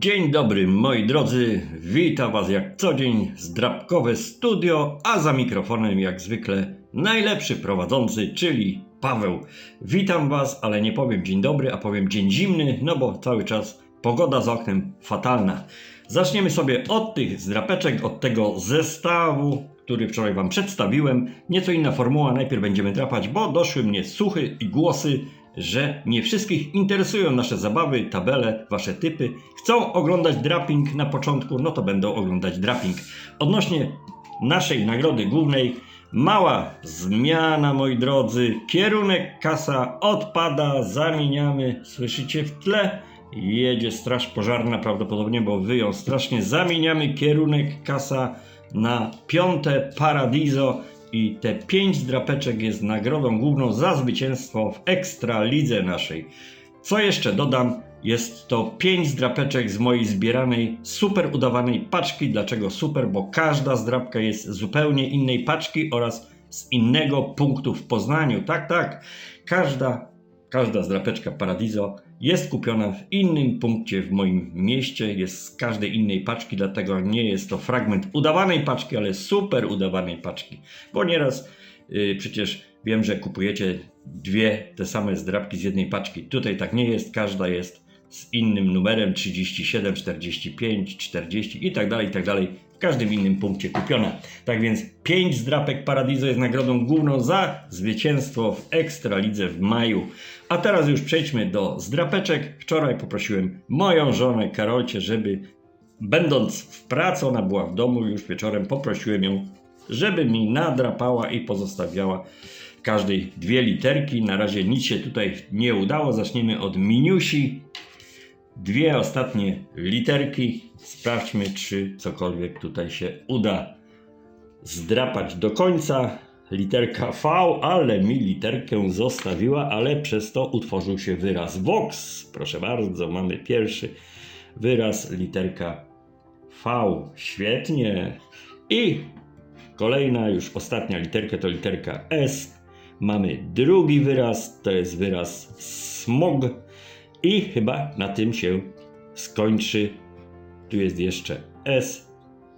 Dzień dobry moi drodzy, witam was jak co dzień z Drapkowe Studio, a za mikrofonem jak zwykle najlepszy prowadzący, czyli Paweł. Witam was, ale nie powiem dzień dobry, a powiem dzień zimny, no bo cały czas pogoda za oknem fatalna. Zaczniemy sobie od tych zdrapeczek, od tego zestawu, który wczoraj wam przedstawiłem. Nieco inna formuła, najpierw będziemy drapać, bo doszły mnie słuchy i głosy, że nie wszystkich interesują nasze zabawy, tabele, wasze typy. Chcą oglądać draping na początku, no to będą oglądać draping. Odnośnie naszej nagrody głównej, mała zmiana, moi drodzy. Kierunek kasa odpada, zamieniamy, słyszycie w tle. Jedzie straż pożarna prawdopodobnie, bo wyją strasznie. Zamieniamy kierunek kasa na piąte Paradiso i te pięć drapeczek jest nagrodą główną za zwycięstwo w Ekstra Lidze naszej. Co jeszcze dodam? Jest to pięć zdrapeczek z mojej zbieranej super udawanej paczki. Dlaczego super? Bo każda zdrapka jest z zupełnie innej paczki oraz z innego punktu w Poznaniu. Tak, tak. Każda, każda zdrapeczka Paradiso jest kupiona w innym punkcie w moim mieście, jest z każdej innej paczki, dlatego nie jest to fragment udawanej paczki, ale super udawanej paczki. Bo nieraz yy, przecież wiem, że kupujecie dwie te same zdrabki z jednej paczki. Tutaj tak nie jest, każda jest z innym numerem 37, 45, 40 i tak dalej, i tak dalej. Każdym innym punkcie kupiona. Tak więc 5 zdrapek Paradiso jest nagrodą główną za zwycięstwo w Ekstralidze w maju. A teraz już przejdźmy do zdrapeczek. Wczoraj poprosiłem moją żonę Karolcie, żeby będąc w pracy, ona była w domu już wieczorem, poprosiłem ją, żeby mi nadrapała i pozostawiała każdej dwie literki. Na razie nic się tutaj nie udało. Zaczniemy od minusi. Dwie ostatnie literki. Sprawdźmy, czy cokolwiek tutaj się uda zdrapać do końca. Literka V, ale mi literkę zostawiła, ale przez to utworzył się wyraz Vox. Proszę bardzo, mamy pierwszy wyraz, literka V. Świetnie. I kolejna, już ostatnia literka to literka S. Mamy drugi wyraz, to jest wyraz smog. I chyba na tym się skończy. Tu jest jeszcze S.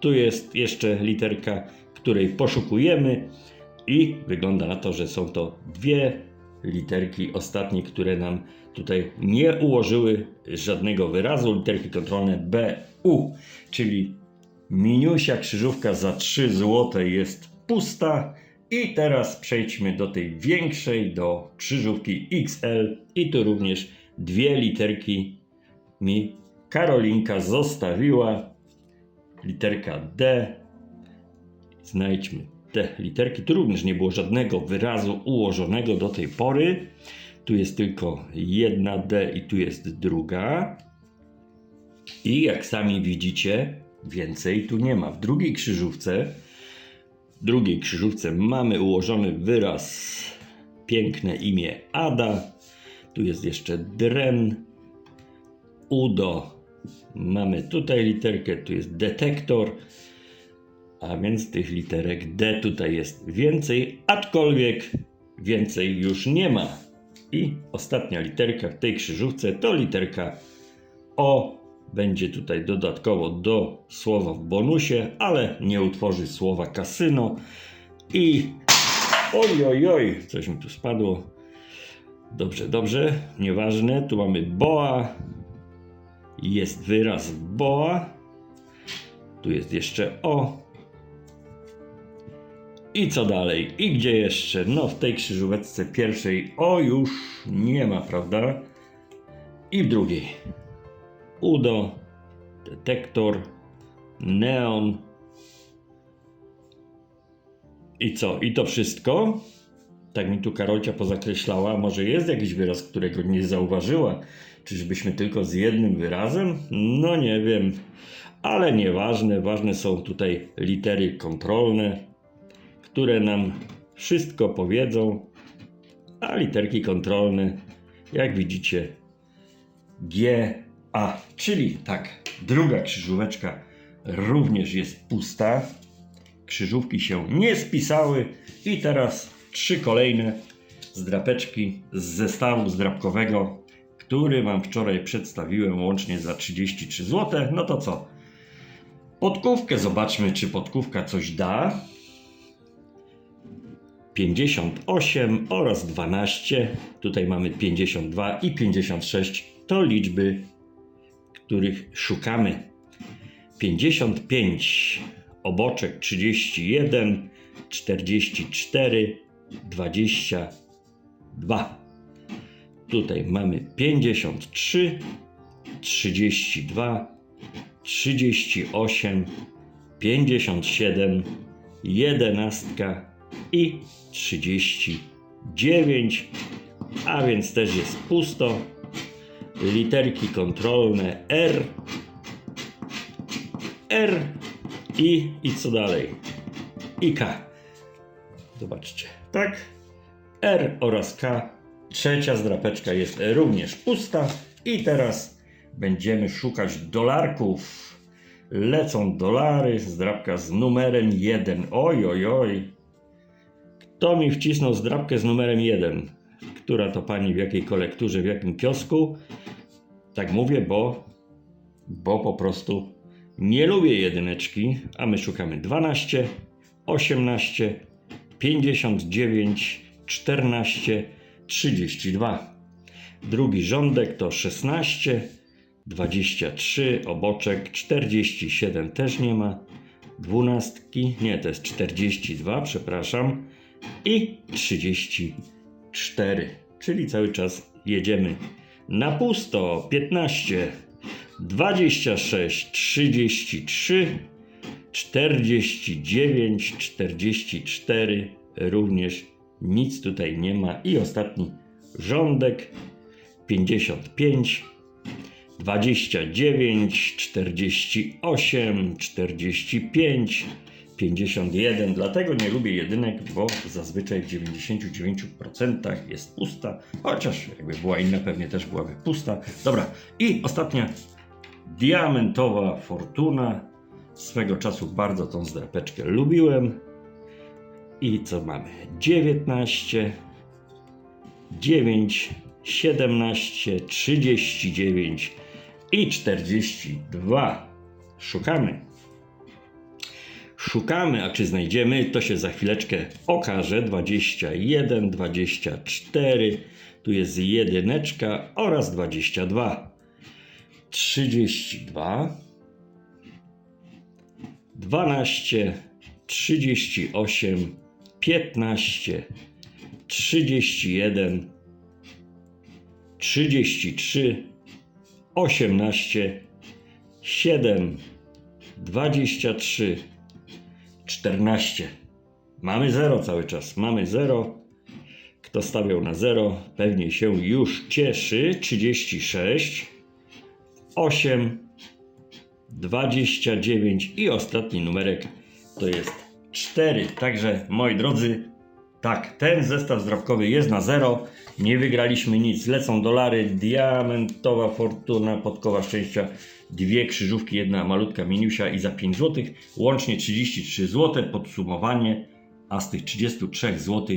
Tu jest jeszcze literka, której poszukujemy. I wygląda na to, że są to dwie literki ostatnie, które nam tutaj nie ułożyły żadnego wyrazu. Literki kontrolne B, U, czyli minusia krzyżówka za 3 zł jest pusta. I teraz przejdźmy do tej większej, do krzyżówki XL. I tu również dwie literki mi Karolinka zostawiła. Literka D. Znajdźmy te literki. Tu również nie było żadnego wyrazu ułożonego do tej pory. Tu jest tylko jedna D i tu jest druga. I jak sami widzicie, więcej tu nie ma. W drugiej krzyżówce, w drugiej krzyżówce mamy ułożony wyraz, piękne imię Ada. Tu jest jeszcze Dren, Udo. Mamy tutaj literkę, tu jest detektor. A więc tych literek D tutaj jest więcej, aczkolwiek więcej już nie ma. I ostatnia literka w tej krzyżówce to literka O. Będzie tutaj dodatkowo do słowa w bonusie, ale nie utworzy słowa kasyno. I oj, oj, oj, coś mi tu spadło. Dobrze, dobrze, nieważne. Tu mamy boa. Jest wyraz boa. Tu jest jeszcze O. I co dalej? I gdzie jeszcze? No w tej krzyżóweczce pierwszej o już nie ma, prawda? I w drugiej. Udo, detektor, neon. I co? I to wszystko? Tak mi tu Karolcia pozakreślała. Może jest jakiś wyraz, którego nie zauważyła? Czyżbyśmy tylko z jednym wyrazem? No nie wiem. Ale nieważne. Ważne są tutaj litery kontrolne które nam wszystko powiedzą, a literki kontrolne, jak widzicie, G, A, czyli tak, druga krzyżóweczka również jest pusta. Krzyżówki się nie spisały i teraz trzy kolejne zdrapeczki z zestawu zdrapkowego, który Wam wczoraj przedstawiłem łącznie za 33 zł. No to co? Podkówkę zobaczmy, czy podkówka coś da. 58 oraz 12. Tutaj mamy 52 i 56. To liczby, których szukamy. 55, oboczek 31, 44, 22. Tutaj mamy 53, 32, 38, 57, 11 i 39, a więc też jest pusto. Literki kontrolne R, R i, i co dalej? I K. Zobaczcie, tak? R oraz K. Trzecia zdrapeczka jest również pusta. I teraz będziemy szukać dolarków. Lecą dolary, zdrapka z numerem 1. Oj, oj, oj. Kto mi wcisnął zdrapkę z numerem 1? Która to pani w jakiej kolekturze, w jakim kiosku? Tak mówię, bo, bo po prostu nie lubię jedyneczki, a my szukamy 12, 18, 59, 14, 32. Drugi rządek to 16, 23, oboczek 47 też nie ma. Dwunastki, nie, to jest 42, przepraszam. I 34, czyli cały czas jedziemy na pusto. 15, 26, 33, 49, 44, również nic tutaj nie ma. I ostatni rządek 55, 29, 48, 45, 51. Dlatego nie lubię jedynek, bo zazwyczaj w 99% jest pusta. Chociaż jakby była inna, pewnie też byłaby pusta. Dobra, i ostatnia diamentowa fortuna. Swego czasu bardzo tą zdrapeczkę lubiłem. I co mamy? 19, 9, 17, 39 i 42. Szukamy. Szukamy, a czy znajdziemy, to się za chwileczkę okaże. 21, 24, tu jest jedyneczka oraz 22. 32, 12, 38, 15, 31, 33, 18, 7, 23, 14. Mamy 0 cały czas. Mamy 0. Kto stawiał na 0, pewnie się już cieszy. 36, 8, 29 i ostatni numerek to jest 4. Także moi drodzy, tak, ten zestaw zdrabkowy jest na 0. Nie wygraliśmy nic. Lecą dolary, diamentowa fortuna, podkowa szczęścia, dwie krzyżówki, jedna malutka minusia i za 5 zł. Łącznie 33 zł. Podsumowanie, a z tych 33 zł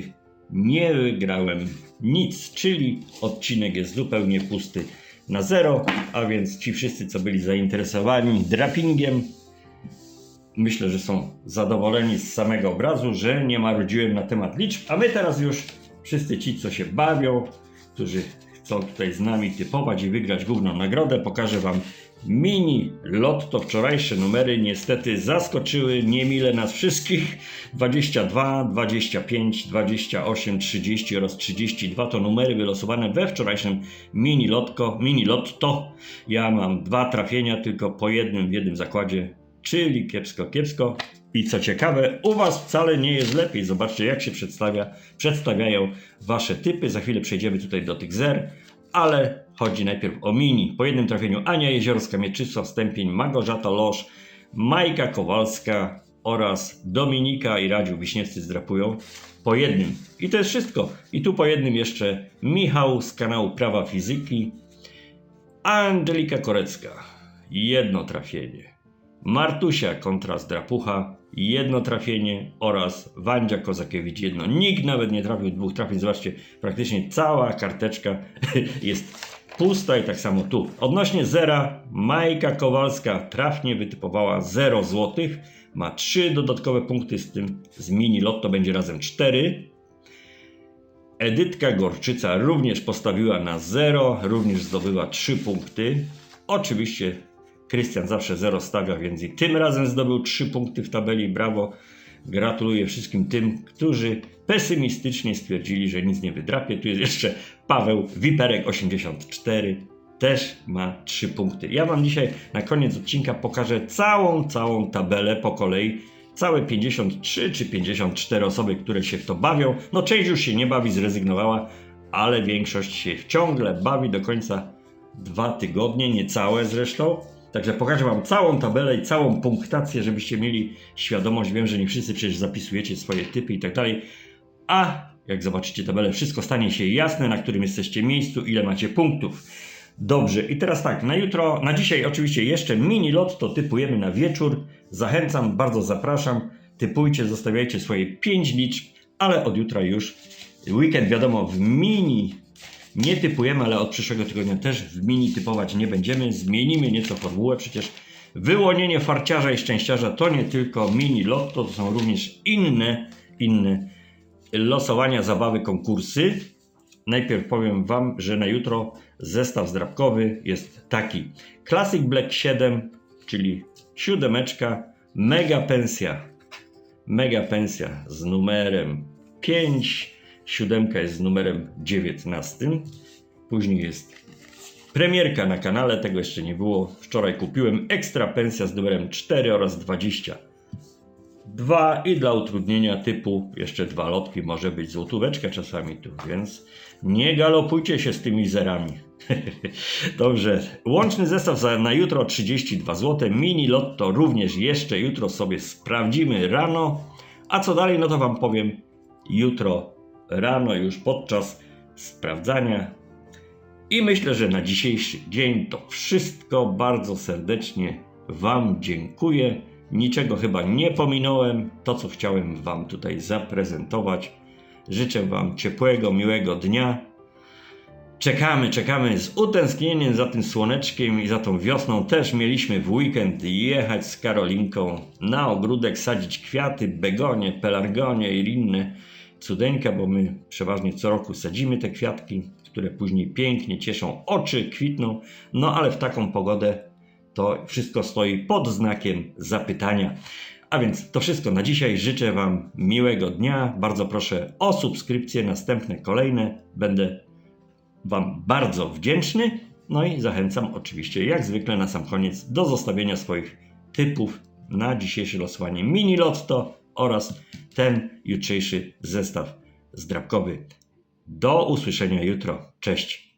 nie wygrałem nic, czyli odcinek jest zupełnie pusty na zero, a więc ci wszyscy, co byli zainteresowani drapingiem, myślę, że są zadowoleni z samego obrazu, że nie marudziłem na temat liczb, a my teraz już wszyscy ci, co się bawią, którzy chcą tutaj z nami typować i wygrać główną nagrodę, pokażę wam mini lotto. Wczorajsze numery niestety zaskoczyły niemile nas wszystkich. 22, 25, 28, 30 oraz 32 to numery wylosowane we wczorajszym mini lotko, mini lotto. Ja mam dwa trafienia tylko po jednym w jednym zakładzie, czyli kiepsko, kiepsko. I co ciekawe, u Was wcale nie jest lepiej. Zobaczcie, jak się przedstawia, przedstawiają Wasze typy. Za chwilę przejdziemy tutaj do tych zer, ale chodzi najpierw o mini. Po jednym trafieniu Ania Jeziorska, Mieczysław Stępień, Magorzata Losz, Majka Kowalska oraz Dominika i Radziu Wiśniewscy zdrapują po jednym. I to jest wszystko. I tu po jednym jeszcze Michał z kanału Prawa Fizyki, Angelika Korecka, jedno trafienie. Martusia kontra Zdrapucha, jedno trafienie oraz Wandzia Kozakiewicz, jedno. Nikt nawet nie trafił dwóch trafień. Zobaczcie, praktycznie cała karteczka jest pusta i tak samo tu. Odnośnie zera, Majka Kowalska trafnie wytypowała 0 zł. Ma 3 dodatkowe punkty z tym z mini lotto będzie razem 4. Edytka Gorczyca również postawiła na 0, również zdobyła 3 punkty. Oczywiście Krystian zawsze 0 stawia, więc i tym razem zdobył 3 punkty w tabeli. Brawo. Gratuluję wszystkim tym, którzy pesymistycznie stwierdzili, że nic nie wydrapie. Tu jest jeszcze Paweł Wiperek 84. Też ma 3 punkty. Ja Wam dzisiaj na koniec odcinka pokażę całą, całą tabelę po kolei. Całe 53 czy 54 osoby, które się w to bawią. No część już się nie bawi, zrezygnowała, ale większość się ciągle bawi do końca dwa tygodnie, niecałe zresztą. Także pokażę Wam całą tabelę i całą punktację, żebyście mieli świadomość. Wiem, że nie wszyscy przecież zapisujecie swoje typy i tak dalej. A jak zobaczycie tabelę, wszystko stanie się jasne, na którym jesteście miejscu, ile macie punktów. Dobrze, i teraz tak, na jutro, na dzisiaj oczywiście jeszcze mini lot, to typujemy na wieczór. Zachęcam, bardzo zapraszam. Typujcie, zostawiajcie swoje 5 liczb, ale od jutra już weekend, wiadomo, w mini nie typujemy, ale od przyszłego tygodnia też w mini typować nie będziemy. Zmienimy nieco formułę, przecież wyłonienie farciarza i szczęściarza to nie tylko mini lotto, to są również inne, inne losowania, zabawy, konkursy. Najpierw powiem Wam, że na jutro zestaw zdrabkowy jest taki. Classic Black 7, czyli siódemeczka, mega pensja. Mega pensja z numerem 5, siódemka jest numerem 19. Później jest premierka na kanale, tego jeszcze nie było. Wczoraj kupiłem ekstra pensja z numerem 4 oraz 20. Dwa i dla utrudnienia typu jeszcze dwa lotki, może być złotóweczka czasami tu, więc nie galopujcie się z tymi zerami. Dobrze, łączny zestaw za, na jutro 32 zł, mini lotto również jeszcze jutro sobie sprawdzimy rano, a co dalej no to wam powiem jutro rano już podczas sprawdzania. I myślę, że na dzisiejszy dzień to wszystko. Bardzo serdecznie Wam dziękuję. Niczego chyba nie pominąłem. To, co chciałem Wam tutaj zaprezentować. Życzę Wam ciepłego, miłego dnia. Czekamy, czekamy z utęsknieniem za tym słoneczkiem i za tą wiosną. Też mieliśmy w weekend jechać z Karolinką na ogródek, sadzić kwiaty, begonie, pelargonie i inne cudeńka, bo my przeważnie co roku sadzimy te kwiatki, które później pięknie cieszą oczy, kwitną. No ale w taką pogodę to wszystko stoi pod znakiem zapytania. A więc to wszystko na dzisiaj. Życzę Wam miłego dnia. Bardzo proszę o subskrypcję, następne, kolejne. Będę Wam bardzo wdzięczny. No i zachęcam oczywiście, jak zwykle na sam koniec, do zostawienia swoich typów na dzisiejsze losowanie mini lotto oraz ten jutrzejszy zestaw zdrabkowy. Do usłyszenia jutro. Cześć.